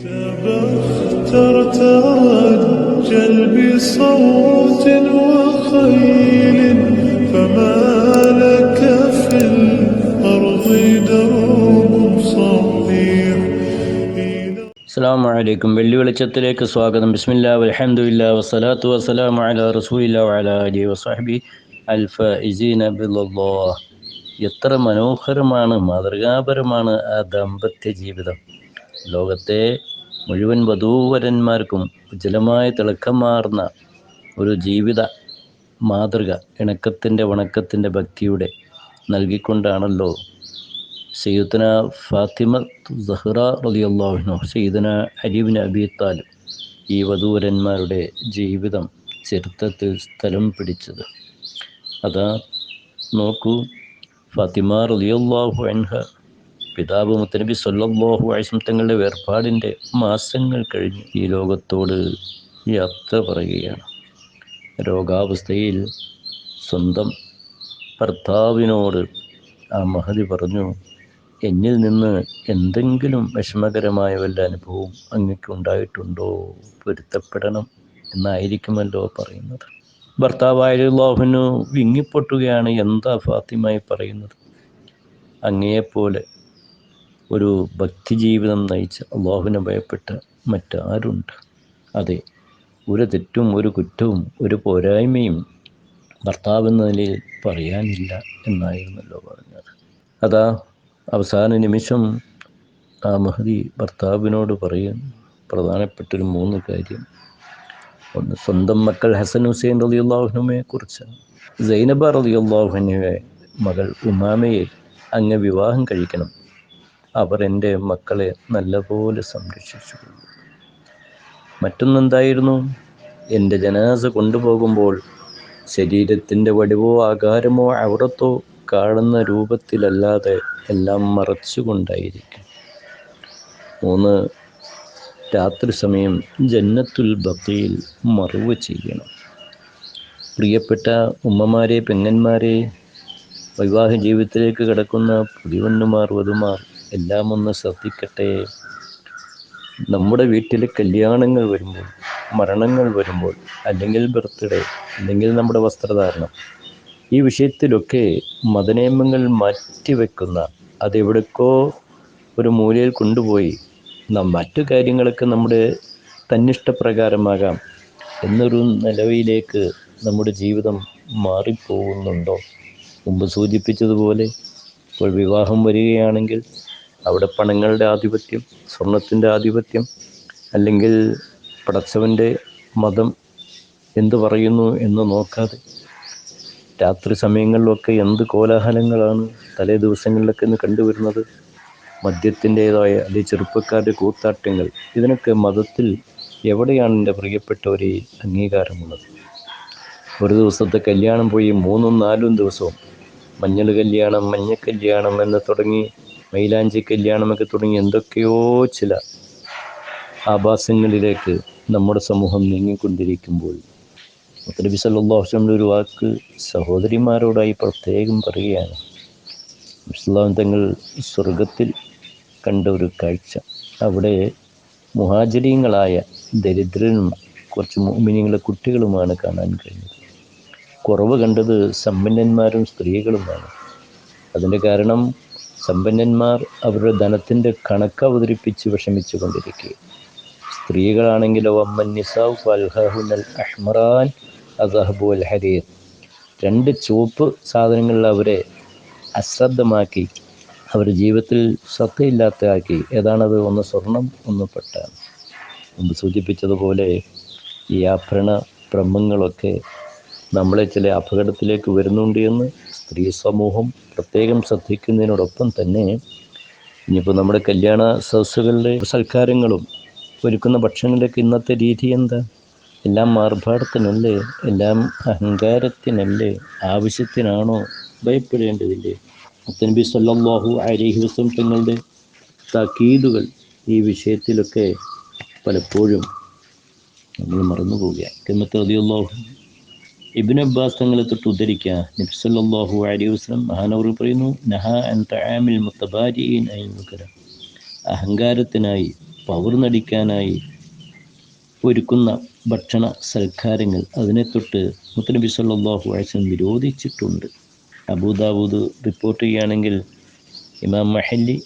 تبختر ترجل بصوت وخيل فما لك في الأرض درب صحيح അസ്സാം വലൈക്കും വെള്ളി വെളിച്ചത്തിലേക്ക് സ്വാഗതം ബിസ്മില്ലാ അലഹമുല്ല വസ്സലാത്തു വസ്സലാം അല റസൂലില്ല വല അലി വസാഹബി അൽഫ ഇസീന ബില്ലാ എത്ര മനോഹരമാണ് മാതൃകാപരമാണ് ആ ദാമ്പത്യ ജീവിതം ലോകത്തെ മുഴുവൻ വധൂവരന്മാർക്കും ഉജ്ജ്വലമായ തിളക്കമാർന്ന ഒരു ജീവിത മാതൃക ഇണക്കത്തിന്റെ വണക്കത്തിന്റെ ഭക്തിയുടെ നൽകിക്കൊണ്ടാണല്ലോ സയ്യിദന ഫാത്തിമ സഹ്റ റളിയല്ലാഹു സയ്യിദന അലിബിൻ അബി താലിബ് ഈ വധൂവരന്മാരുടെ ജീവിതം ചരിത്രത്തിൽ സ്ഥലം പിടിച്ചത്. അതാ നോക്കൂ ഫാത്തിമ റളിയല്ലാഹു അൻഹ പിതാവ് മുത്തനബി സല്ലല്ലാഹു അലൈഹി തങ്ങളുടെ വേർപാടിന്റെ മാസങ്ങൾ കഴിഞ്ഞ് ഈ ലോകത്തോട് യാത്ര പറയുകയാണ്. രോഗാവസ്ഥയിൽ സ്വന്തം ഭർത്താവിനോട് ആ മഹതി പറഞ്ഞു എന്നിൽ നിന്ന് എന്തെങ്കിലും വിഷമകരമായ വല്ല അനുഭവം അങ്ങക്ക് ഉണ്ടായിട്ടുണ്ടോ? പൊരുത്തപ്പെടണം എന്നായിരിക്കുമല്ലോ പറയുന്നത്. ഭർത്താവായ ലോഹനു വിങ്ങിപ്പൊട്ടുകയാണ് എന്താ ഫാത്തിമായി പറയുന്നത്? അങ്ങയെപ്പോലെ ഒരു ഭക്തി ജീവിതം നയിച്ച അള്ളാഹുവിനെ ഭയപ്പെട്ട മറ്റാരുണ്ട്? അതെ ഒരു തെറ്റും ഒരു കുറ്റവും ഒരു പോരായ്മയും ഭർത്താവ് എന്ന നിലയിൽ പറയാനില്ല എന്നായിരുന്നല്ലോ പറഞ്ഞത്. അതാ അവസാന നിമിഷം ആ മഹതി ഭർത്താവിനോട് പറയും പ്രധാനപ്പെട്ടൊരു മൂന്ന് കാര്യം. ഒന്ന് സ്വന്തം മക്കൾ ഹസൻ ഹുസൈൻ റലി അള്ളാഹുനുമയെ കുറിച്ച് സൈനബ റലിയുള്ളാഹുനുവെ മകൾ ഉമാമയെ അങ്ങ് വിവാഹം കഴിക്കണം. അവർ എന്റെ മക്കളെ നല്ലപോലെ സംരക്ഷിച്ചു മറ്റൊന്നെന്തായിരുന്നു? എന്റെ ജനാസ കൊണ്ടുപോകുമ്പോൾ ശരീരത്തിന്റെ വടിവോ ആകാരമോ അവിടത്തോ കാണുന്ന രൂപത്തിലല്ലാതെ എല്ലാം മറച്ചുകൊണ്ടായിരിക്കും. മൂന്ന് രാത്രി സമയം ജന്നത്തുൽ ബക്കയിൽ മറവ് ചെയ്യണം. പ്രിയപ്പെട്ട ഉമ്മമാരെ പെങ്ങന്മാരെ വിവാഹ ജീവിതത്തിലേക്ക് കിടക്കുന്ന പുതിവണ്ണുമാർ വധുമാർ എല്ലാം ഒന്ന് ശ്രദ്ധിക്കട്ടെ. നമ്മുടെ വീട്ടിൽ കല്യാണങ്ങൾ വരുമ്പോൾ മരണങ്ങൾ വരുമ്പോൾ അല്ലെങ്കിൽ ബർത്ത്ഡേ അല്ലെങ്കിൽ നമ്മുടെ വസ്ത്രധാരണം ഈ വിഷയത്തിലൊക്കെ മതനിയമങ്ങൾ മാറ്റിവെക്കുന്ന അതെവിടേക്കോ ഒരു മൂലയിൽ കൊണ്ടുപോയി മറ്റു കാര്യങ്ങളൊക്കെ നമ്മുടെ തന്നിഷ്ടപ്രകാരമാകാം എന്നൊരു നിലവിലേക്ക് നമ്മുടെ ജീവിതം മാറിപ്പോകുന്നുണ്ടോ? മുമ്പ് സൂചിപ്പിച്ചതുപോലെ ഇപ്പോൾ വിവാഹം വരികയാണെങ്കിൽ അവിടെ പണങ്ങളുടെ ആധിപത്യം സ്വർണത്തിന്റെ ആധിപത്യം അല്ലെങ്കിൽ പടച്ചവന്റെ മതം എന്തു പറയുന്നു എന്ന് നോക്കാതെ രാത്രി സമയങ്ങളിലൊക്കെ എന്ത് കോലാഹലങ്ങളാണ് തലേ ദിവസങ്ങളിലൊക്കെ ഇന്ന് കണ്ടുവരുന്നത്. മദ്യത്തിന്റേതായ അല്ലെങ്കിൽ ചെറുപ്പക്കാരുടെ കൂത്താട്ടങ്ങൾ ഇതിനൊക്കെ മതത്തിൽ എവിടെയാണ് എന്റെ പ്രിയപ്പെട്ടവരെ അംഗീകാരമുള്ളത്? ഒരു ദിവസത്തെ കല്യാണം പോയി മൂന്നും നാലും ദിവസവും മഞ്ഞൾ കല്യാണം മഞ്ഞ കല്യാണം എന്ന് തുടങ്ങി മൈലാഞ്ചി കല്യാണമൊക്കെ തുടങ്ങി എന്തൊക്കെയോ ചില ആഭാസങ്ങളിലേക്ക് നമ്മുടെ സമൂഹം നീങ്ങിക്കൊണ്ടിരിക്കുമ്പോൾ നബി വസല്ലം ഒരു വാക്ക് സഹോദരിമാരോടായി പ്രത്യേകം പറയുകയാണ്. ഇസ്ലാം തങ്ങൾ സ്വർഗത്തിൽ കണ്ട ഒരു കാഴ്ച. അവിടെ മുഹാചരിയങ്ങളായ ദരിദ്രനും കുറച്ച് മോമിനിങ്ങളെ കുട്ടികളുമാണ് കാണാൻ കഴിഞ്ഞത്. കുറവ് കണ്ടത് സമ്പന്നന്മാരും സ്ത്രീകളുമാണ്. അതിന്റെ കാരണം സമ്പന്നന്മാർ അവരുടെ ധനത്തിന്റെ കണക്ക് അവതരിപ്പിച്ച് വിഷമിച്ചു കൊണ്ടിരിക്കുക സ്ത്രീകളാണെങ്കിലോ അമ്മൻ ഫൽഹുനൽ അഹ്മറാൻ അസഹബു അൽ ഹരീർ. രണ്ട് ചുവപ്പ് സാധനങ്ങളിൽ അവരെ അശ്രദ്ധമാക്കി അവർ ജീവിതത്തിൽ ശ്രദ്ധയില്ലാത്തതാക്കി. ഏതാണത്? ഒന്ന് സ്വർണം ഒന്ന് പെട്ടാണ് മുമ്പ് സൂചിപ്പിച്ചതുപോലെ ഈ ആഭരണ ബ്രഹ്മങ്ങളൊക്കെ നമ്മളെ ചില അപകടത്തിലേക്ക് വരുന്നുണ്ട് എന്ന് സ്ത്രീ സമൂഹം പ്രത്യേകം ശ്രദ്ധിക്കുന്നതിനോടൊപ്പം തന്നെ ഇനിയിപ്പോൾ നമ്മുടെ കല്യാണ സദസ്സുകളിലെ സൽക്കാരങ്ങളും ഒരുക്കുന്ന ഭക്ഷണത്തിലേക്ക് ഇന്നത്തെ രീതി എന്താ? എല്ലാം മാർഭാടത്തിനല്ലേ? എല്ലാം അഹങ്കാരത്തിനല്ലേ? ആവശ്യത്തിനാണോ ഭയപ്പെടേണ്ടതില്ലേ? മുത്തനബി സല്ലാഹു അലൈഹി വസല്ലം തങ്ങളുടെ താക്കീതുകൾ ഈ വിഷയത്തിലൊക്കെ പലപ്പോഴും നമ്മൾ മറന്നു പോവുകയാണ് കിമത്ത് റളിയല്ലാഹു ഇബിൻ അബ്ബാസ് തങ്ങളെ തൊട്ട് ഉദ്ധരിക്കുക. നബ്സല്ലാഹു അലൈഹി വസ്ലം മഹാനവർ പറയുന്നു നഹ അൻ തആമിൽ അഹങ്കാരത്തിനായി പവർ നടിക്കാനായി ഒരുക്കുന്ന ഭക്ഷണ സൽക്കാരങ്ങൾ അതിനെ തൊട്ട് മുത്തനബി സല്ലാഹു അലൈഹി വസല്ലം വിരോധിച്ചിട്ടുണ്ട്. അബൂദാവൂദ് റിപ്പോർട്ട് ചെയ്യുകയാണെങ്കിൽ ഇമാം മഹല്ലി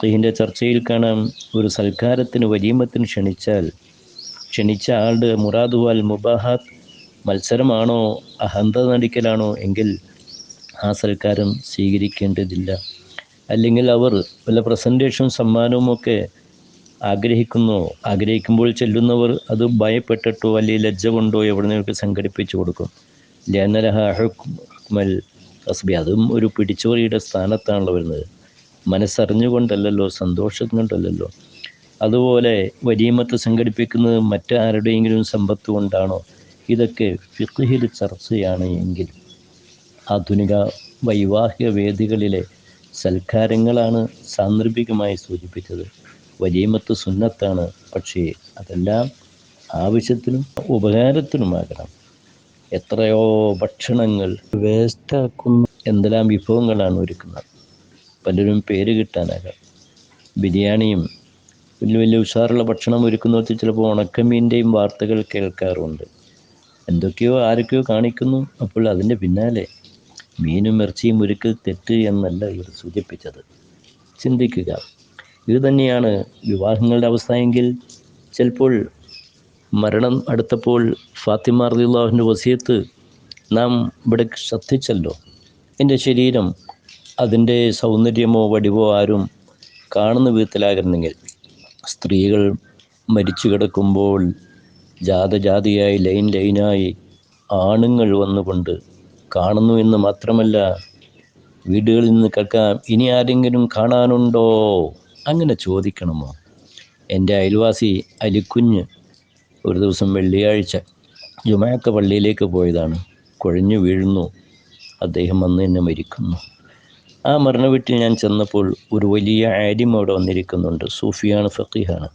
ഫിഖിന്റെ ചർച്ചയിൽ കാണാം ഒരു സൽക്കാരത്തിന് വലീമത്തിന് ക്ഷണിച്ചാൽ ക്ഷണിച്ച ആളുടെ മുറാദുവാൽ മുബാഹാത്ത് മത്സരമാണോ? അഹന്ത നടിക്കലാണോ? എങ്കിൽ ആ സൽക്കാരം സ്വീകരിക്കേണ്ടതില്ല. അല്ലെങ്കിൽ അവർ വല്ല പ്രസന്റേഷൻ സമ്മാനവും ഒക്കെ ആഗ്രഹിക്കുന്നു? ആഗ്രഹിക്കുമ്പോൾ ചെല്ലുന്നവർ അത് ഭയപ്പെട്ടിട്ടോ അല്ലെങ്കിൽ ലജ്ജ കൊണ്ടോ എവിടെ നിന്നൊക്കെ സംഘടിപ്പിച്ചു കൊടുക്കും. ലനലഹ ഹുക്മൽ ഹസ്ബി അതും ഒരു പിടിച്ചോറിയുടെ സ്ഥാനത്താണല്ലോ വരുന്നത്. മനസ്സറിഞ്ഞുകൊണ്ടല്ലല്ലോ സന്തോഷം കൊണ്ടല്ലല്ലോ അതുപോലെ വലിയമത്ത് സംഘടിപ്പിക്കുന്നത് മറ്റാരുടെയെങ്കിലും സമ്പത്ത് കൊണ്ടാണോ? ഇതൊക്കെ ഫിഖിൽ ചർച്ചയാണ് എങ്കിൽ ആധുനിക വൈവാഹിക വേദികളിലെ സൽക്കാരങ്ങളാണ് സാന്ദർഭികമായി സൂചിപ്പിച്ചത്. വലീമത്ത് സുന്നത്താണ്. പക്ഷേ അതെല്ലാം ആവശ്യത്തിനും ഉപകാരത്തിനുമാകണം. എത്രയോ ഭക്ഷണങ്ങൾ വേസ്റ്റാക്കുന്ന എന്തെല്ലാം വിഭവങ്ങളാണ് ഒരുക്കുന്നത്. പലരും പേര് കിട്ടാനാകാം. ബിരിയാണിയും വലിയ വലിയ ഉഷാറുള്ള ഭക്ഷണം ഒരുക്കുന്നവർക്ക് ചിലപ്പോൾ ഉണക്കമീന്റെയും വാർത്തകൾ കേൾക്കാറുണ്ട് എന്തൊക്കെയോ ആരൊക്കെയോ കാണിക്കുന്നു. അപ്പോൾ അതിന്റെ പിന്നാലെ മീനും ഇറച്ചിയും ഒരുക്ക് തെറ്റ് എന്നല്ല ഇവർ സൂചിപ്പിച്ചത്. ചിന്തിക്കുക. ഇത് തന്നെയാണ് വിവാഹങ്ങളുടെ അവസ്ഥ എങ്കിൽ ചിലപ്പോൾ മരണം അടുത്തപ്പോൾ ഫാത്തിമ റളിയല്ലാഹുവിന്റെ വസിയത്ത് നാം ഇവിടെ ശ്രദ്ധിച്ചല്ലോ. എന്റെ ശരീരം അതിന്റെ സൗന്ദര്യമോ വടിവോ ആരും കാണുന്ന വിധത്തിലാകുന്നെങ്കിൽ സ്ത്രീകൾ മരിച്ചു കിടക്കുമ്പോൾ ജാതജാതിയായി ലൈൻ ലൈനായി ആണുങ്ങൾ വന്നുകൊണ്ട് കാണുന്നു എന്ന് മാത്രമല്ല വീടുകളിൽ നിന്ന് കേൾക്കാം ഇനി ആരെങ്കിലും കാണാനുണ്ടോ? അങ്ങനെ ചോദിക്കണമോ? എന്റെ അയൽവാസി അലിക്കുഞ്ഞ് ഒരു ദിവസം വെള്ളിയാഴ്ച ജുമാക്ക പള്ളിയിലേക്ക് പോയതാണ്. കുഴഞ്ഞു വീഴുന്നു. അദ്ദേഹം വന്ന് എന്നെ മരിക്കുന്നു. ആ മരണവീട്ടിൽ ഞാൻ ചെന്നപ്പോൾ ഒരു വലിയ ആര്യം അവിടെ വന്നിരിക്കുന്നുണ്ട്. സൂഫിയാണ് ഫക്കീഹാണ്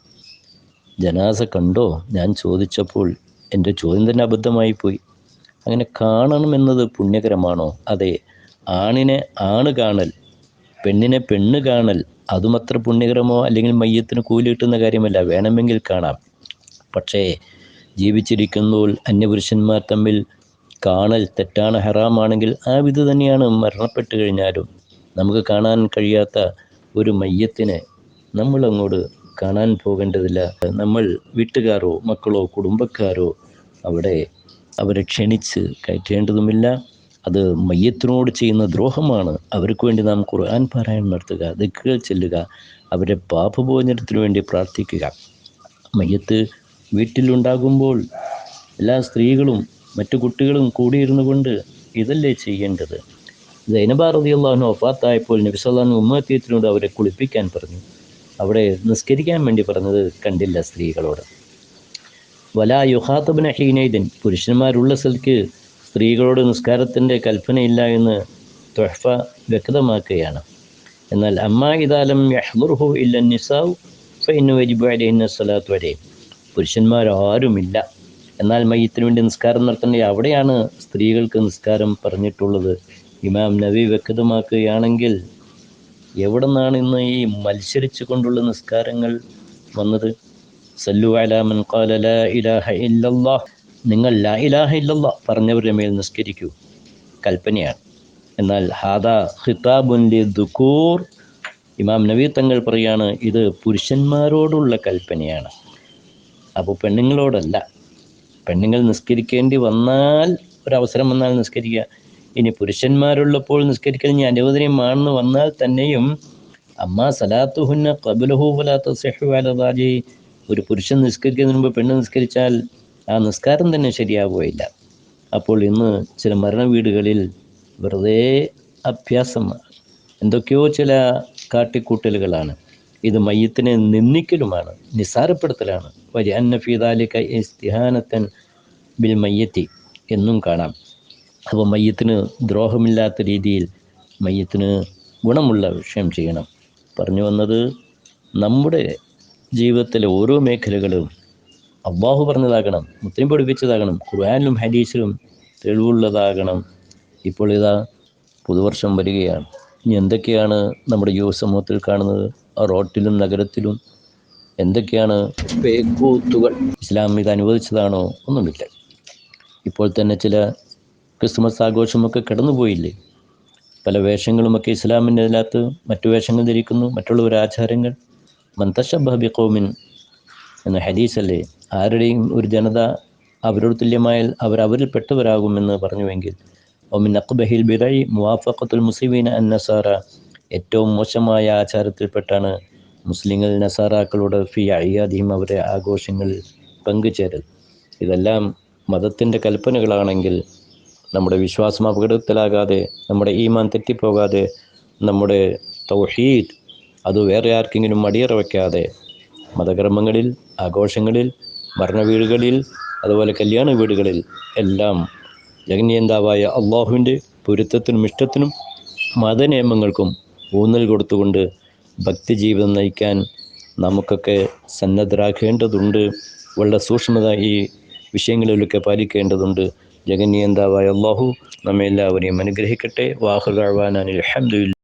ജനാസ കണ്ടോ? ഞാൻ ചോദിച്ചപ്പോൾ എന്റെ ചോദ്യം തന്നെ അബദ്ധമായി പോയി. അങ്ങനെ കാണണമെന്നത് പുണ്യകരമാണോ? അതെ ആണിനെ ആണ് കാണൽ പെണ്ണിനെ പെണ്ണ് കാണൽ അതുമത്ര പുണ്യകരമോ? അല്ലെങ്കിൽ മയ്യത്തിന് കൂലി കിട്ടുന്ന കാര്യമല്ല വേണമെങ്കിൽ കാണാം. പക്ഷേ ജീവിച്ചിരിക്കുമ്പോൾ അന്യപുരുഷന്മാർ തമ്മിൽ കാണൽ തെറ്റാണ് ഹറാമാണെങ്കിൽ ആ വിധ തന്നെയാണ് മരണപ്പെട്ട് കഴിഞ്ഞാലും. നമുക്ക് കാണാൻ കഴിയാത്ത ഒരു മയ്യത്തിനെ നമ്മൾ അങ്ങോട്ട് കാണാൻ പോകേണ്ടതില്ല. നമ്മൾ വീട്ടുകാരോ മക്കളോ കുടുംബക്കാരോ അവിടെ അവരെ ക്ഷണിച്ച് കയറ്റേണ്ടതുമില്ല. അത് മയ്യത്തിനോട് ചെയ്യുന്ന ദ്രോഹമാണ്. അവർക്ക് വേണ്ടി നാം ഖുർആൻ പാരായണം നടത്തുക ദിക്കുകൾ ചെല്ലുക അവരെ പാപഭോജനത്തിനു വേണ്ടി പ്രാർത്ഥിക്കുക. മയ്യത്ത് വീട്ടിലുണ്ടാകുമ്പോൾ എല്ലാ സ്ത്രീകളും മറ്റു കുട്ടികളും കൂടിയിരുന്നു കൊണ്ട് ഇതല്ലേ ചെയ്യേണ്ടത്. സൈനബ റളിയല്ലാഹു ഒഫാത്തായപ്പോൾ നബി സല്ലല്ലാഹു ഉമ്മത്തിയത്തിനോട് അവരെ കുളിപ്പിക്കാൻ പറഞ്ഞു. അവിടെ നിസ്കരിക്കാൻ വേണ്ടി പറഞ്ഞത് കണ്ടില്ല സ്ത്രീകളോട്. വലാ യുഹാത്തബിന് ഹീനൈദൻ പുരുഷന്മാരുള്ള സ്ഥലത്ത് സ്ത്രീകളോട് നിസ്കാരത്തിന്റെ കൽപ്പനയില്ല എന്ന് തൊഹഫ വ്യക്തമാക്കുകയാണ്. എന്നാൽ അമ്മ ഇതാലം യഹ്മുർഹു ഇല്ല നിസാവ് ഫൈനു വജിബു അലൈഹിന്ന സ്വലാത്ത് വരെ പുരുഷന്മാരാരുമില്ല. എന്നാൽ മയ്യത്തിന് വേണ്ടി നിസ്കാരം നടത്തേണ്ട അവിടെയാണ് സ്ത്രീകൾക്ക് നിസ്കാരം പറഞ്ഞിട്ടുള്ളത്. ഇമാം നബി വ്യക്തമാക്കുകയാണെങ്കിൽ എവിടെ നിന്നാണ് ഇന്ന് ഈ മത്സരിച്ചു കൊണ്ടുള്ള നിസ്കാരങ്ങൾ വന്നത്? സല്ലു അലാമൻ ഖാല ഇലാഹ നിങ്ങൾ ലാ ഇലാഹ പറഞ്ഞവരുടെ മേൽ നിസ്കരിക്കൂ. കൽപ്പനയാണ്. എന്നാൽ ഹാദാ ഖിതാബുൻ ലി ദുക്കൂർ ഇമാം നബി തങ്ങൾ പറയാണ് ഇത് പുരുഷന്മാരോടുള്ള കൽപ്പനയാണ്. അപ്പോൾ പെണ്ണുങ്ങളോടല്ല. പെണ്ണുങ്ങൾ നിസ്കരിക്കേണ്ടി വന്നാൽ ഒരവസരം വന്നാൽ നിസ്കരിക്കുക. ഇനി പുരുഷന്മാരുള്ളപ്പോൾ നിസ്കരിക്കുന്ന ഇനി അനുവദനീയമാണെന്ന് വന്നാൽ തന്നെയും അമ്മ സലാത്തുഹുന്ന കബുലഹു സെഹുവാലി ഒരു പുരുഷൻ നിസ്കരിക്കുന്നതിന് മുമ്പ് പെണ്ണ് നിസ്കരിച്ചാൽ ആ നിസ്കാരം തന്നെ ശരിയാവുകയില്ല. അപ്പോൾ ഇന്ന് ചില മരണ വീടുകളിൽ വെറുതെ അഭ്യാസമാണ് എന്തൊക്കെയോ ചില കാട്ടിക്കൂട്ടലുകളാണ്. ഇത് മയ്യത്തിനെ നിന്ദിക്കലുമാണ് നിസാരപ്പെടുത്തലാണ് വരി അന്നഫീദാലിക്ക ഇസ്തിഹാനത്തൻ ബിൽ മയ്യത്തി എന്നും കാണാം. അപ്പോൾ മയ്യത്തിന് ദ്രോഹമില്ലാത്ത രീതിയിൽ മയ്യത്തിന് ഗുണമുള്ള വിഷയം ചെയ്യണം. പറഞ്ഞു വന്നത് നമ്മുടെ ജീവിതത്തിലെ ഓരോ മേഖലകളും അബ്ബാഹു പറഞ്ഞതാകണം മുസ്ലിം പഠിപ്പിച്ചതാകണം ഖുർആാനിലും ഹദീസിലും തെളിവുള്ളതാകണം. ഇപ്പോൾ ഇതാ പുതുവർഷം വരികയാണ്. ഇനി എന്തൊക്കെയാണ് നമ്മുടെ യുവ സമൂഹത്തിൽ കാണുന്നത്? ആ റോട്ടിലും നഗരത്തിലും എന്തൊക്കെയാണ്? പേക്കൂത്തുകൾ. ഇസ്ലാം ഇത് അനുവദിച്ചതാണോ? ഒന്നുമില്ല. ഇപ്പോൾ തന്നെ ചില ക്രിസ്മസ് ആഘോഷമൊക്കെ കടന്നുപോയില്ലേ? പല വേഷങ്ങളുമൊക്കെ ഇസ്ലാമിന്റെ അതിനകത്ത് മറ്റു വേഷങ്ങൾ ധരിക്കുന്നു മറ്റുള്ളവർ ആചാരങ്ങൾ. മന്തശബി കോമിൻ എന്ന ഹദീസല്ലേ? ആരുടെയും ഒരു ജനത അവരോട് തുല്യമായാൽ അവർ അവരിൽ പെട്ടവരാകുമെന്ന് പറഞ്ഞുവെങ്കിൽ ഒമിൻ അക്ബഹിൽ ബിറൈ മുവാഫഖത്തുൽ മുസ്ലിമീൻ അൻ നസാറ. ഏറ്റവും മോശമായ ആചാരത്തിൽപ്പെട്ടാണ് മുസ്ലിങ്ങൾ നസാറാക്കളോട് ഫി അയ്യാദിയും അവരെ ആഘോഷങ്ങളിൽ പങ്കുചേരൽ. ഇതെല്ലാം മതത്തിന്റെ കൽപ്പനകളാണെങ്കിൽ നമ്മുടെ വിശ്വാസം അപകടത്തിലാകാതെ നമ്മുടെ ഈമാൻ തെറ്റിപ്പോകാതെ നമ്മുടെ തൗഹീദ് അത് വേറെ ആർക്കെങ്കിലും മടിയറ വയ്ക്കാതെ മതകർമ്മങ്ങളിൽ ആഘോഷങ്ങളിൽ ഭരണവീടുകളിൽ അതുപോലെ കല്യാണ വീടുകളിൽ എല്ലാം ജഗന്യന്താവായ അള്ളാഹുവിന്റെ പൊരുത്തത്തിനും ഇഷ്ടത്തിനും മതനിയമങ്ങൾക്കും ഊന്നൽ കൊടുത്തുകൊണ്ട് ഭക്തി ജീവിതം നയിക്കാൻ നമുക്കൊക്കെ സന്നദ്ധരാക്കേണ്ടതുണ്ട് വളരെ സൂക്ഷ്മത ഈ വിഷയങ്ങളിലൊക്കെ പാലിക്കേണ്ടതുണ്ട്. ജഗന്യന്താവായ അള്ളാഹു നമ്മെ എല്ലാവരെയും അനുഗ്രഹിക്കട്ടെ. വാഹുദാൻ അലഹമുല്ല